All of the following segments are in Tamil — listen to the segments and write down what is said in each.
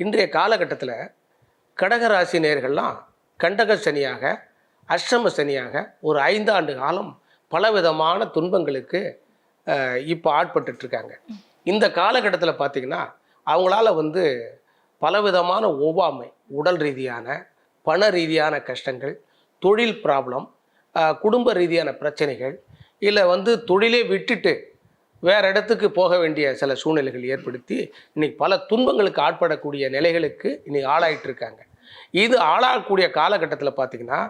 இன்றைய காலகட்டத்தில் கடகராசி நேர்கள்லாம் கண்டக சனியாக அஷ்டம சனியாக ஒரு ஐந்தாண்டு காலம் பலவிதமான துன்பங்களுக்கு இப்போ ஆட்பட்டுட்ருக்காங்க. இந்த காலகட்டத்தில் பார்த்திங்கன்னா அவங்களால வந்து பலவிதமான ஒவ்வாமை உடல் ரீதியான பண ரீதியான கஷ்டங்கள் தொழில் ப்ராப்ளம் குடும்ப ரீதியான பிரச்சனைகள் இல்லை வந்து தொழிலே விட்டுட்டு வேற இடத்துக்கு போக வேண்டிய சில சூழ்நிலைகள் ஏற்படுத்தி இன்னைக்கு பல துன்பங்களுக்கு ஆட்படக்கூடிய நிலைகளுக்கு இன்னைக்கு ஆளாயிட்டு இருக்காங்க இது ஆளாகக்கூடிய காலகட்டத்தில் பார்த்தீங்கன்னா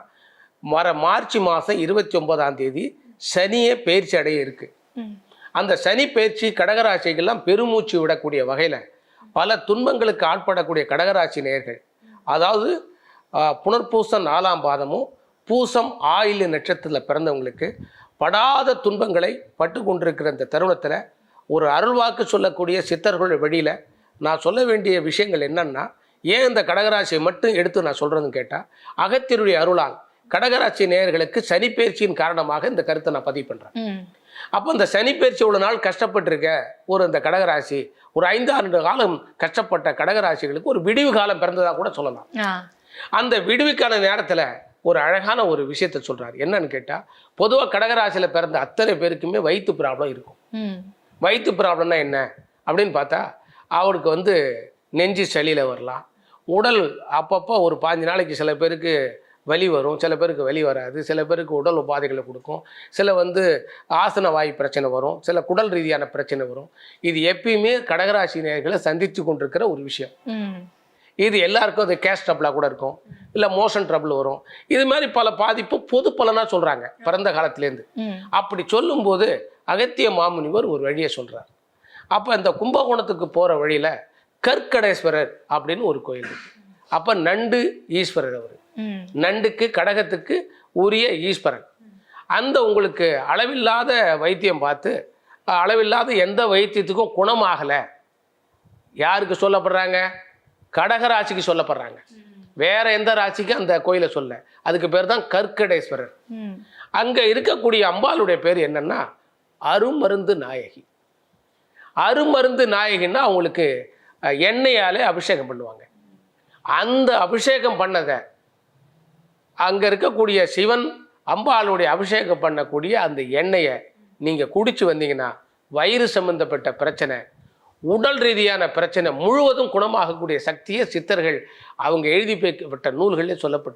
வர மார்ச் மாதம் இருபத்தி ஒன்பதாம் தேதி சனியே பயிற்சி அடைய இருக்கு ம். அந்த சனி பயிற்சி கடகராசிகள்லாம் பெருமூச்சு விடக்கூடிய வகையில் பல துன்பங்களுக்கு ஆட்படக்கூடிய கடகராசி நேயர்கள் அதாவது புனர்பூசம் நாலாம் பாதமும் பூசம் ஆயில் நட்சத்திரத்தில் பிறந்தவங்களுக்கு படாத துன்பங்களை பட்டு கொண்டிருக்கிற இந்த தருணத்தில் ஒரு அருள்வாக்கு சொல்லக்கூடிய சித்தர்கள் வெளியில் நான் சொல்ல வேண்டிய விஷயங்கள் என்னன்னா ஏன் இந்த கடகராசியை மட்டும் எடுத்து நான் சொல்கிறதுன்னு கேட்டால் அகத்தியருடைய அருளால் கடகராசி நேயர்களுக்கு சனி பயிற்சியின் காரணமாக இந்த கருத்தை நான் பதிவு பண்ணுறேன். அப்போ இந்த சனிப்பயிற்சி இவ்வளோ நாள் கஷ்டப்பட்டிருக்க ஒரு இந்த கடகராசி ஒரு ஐந்து ஆண்டு காலம் கஷ்டப்பட்ட கடகராசிகளுக்கு ஒரு விடிவு காலம் பிறந்ததாக கூட சொல்லலாம். அந்த விடுவிக்கான நேரத்தில் ஒரு அழகான ஒரு விஷயத்தை சொல்றாரு. என்னன்னு கேட்டால் பொதுவாக கடகராசியில் பிறந்த அத்தனை பேருக்குமே வயிற்று ப்ராப்ளம் இருக்கும். வயிற்று ப்ராப்ளம்னா என்ன? அப்படின்னு பார்த்தா அவருக்கு வந்து நெஞ்சு சளியில் வரலாம். உடல் அப்பப்போ ஒரு பாஞ்சு நாளைக்கு சில பேருக்கு வலி வரும். சில பேருக்கு வலி வராது. சில பேருக்கு உடல் உபாதைகளை கொடுக்கும். சில வந்து ஆசன வாயு பிரச்சனை வரும். சில குடல் ரீதியான பிரச்சனை வரும். இது எப்பயுமே கடகராசி நேயர்களை சந்தித்து கொண்டிருக்கிற ஒரு விஷயம். இது எல்லாருக்கும் அது ட்ரபிளாக கூட இருக்கும். இல்லை மோஷன் ட்ரபிள் வரும். இது மாதிரி பல பாதிப்பு பொது பலனாக சொல்கிறாங்க பிறந்த காலத்துலேருந்து. அப்படி சொல்லும்போது அகத்திய மாமுனிவர் ஒரு வழியை சொல்றார். அப்போ இந்த கும்பகோணத்துக்கு போகிற வழியில் கற்கடேஸ்வரர் அப்படின்னு ஒரு கோயில் இருக்கு. அப்போ நண்டு ஈஸ்வரர் அவர். நண்டுக்கு கடகத்துக்கு உரிய ஈஸ்வரன். அந்த உங்களுக்கு அளவில்லாத வைத்தியம் பார்த்து அளவில்லாத எந்த வைத்தியத்துக்கும் குணமாகலை. யாருக்கு சொல்லப்படுறாங்க? கடக ராசிக்கு சொல்லப்படுறாங்க. வேற எந்த ராசிக்கும் அந்த கோயிலை சொல்ல. அதுக்கு பேர் தான் கற்கடேஸ்வரர். அங்கே இருக்கக்கூடிய அம்பாளுடைய பேர் என்னன்னா அருமருந்து நாயகி. அருமருந்து நாயகின்னா அவங்களுக்கு எண்ணெயாலே அபிஷேகம் பண்ணுவாங்க. அந்த அபிஷேகம் பண்ணதை அங்கே இருக்கக்கூடிய சிவன் அம்பாளுடைய அபிஷேகம் பண்ணக்கூடிய அந்த எண்ணெயை நீங்கள் குடிச்சு வந்தீங்கன்னா வயிறு சம்பந்தப்பட்ட பிரச்சனை உடல் ரீதியான பிரச்சனை முழுவதும் குணமாகக்கூடிய சக்தியை சித்தர்கள் அவங்க எழுதி வைக்கப்பட்ட நூல்களில் சொல்லப்பட்டிருக்கு.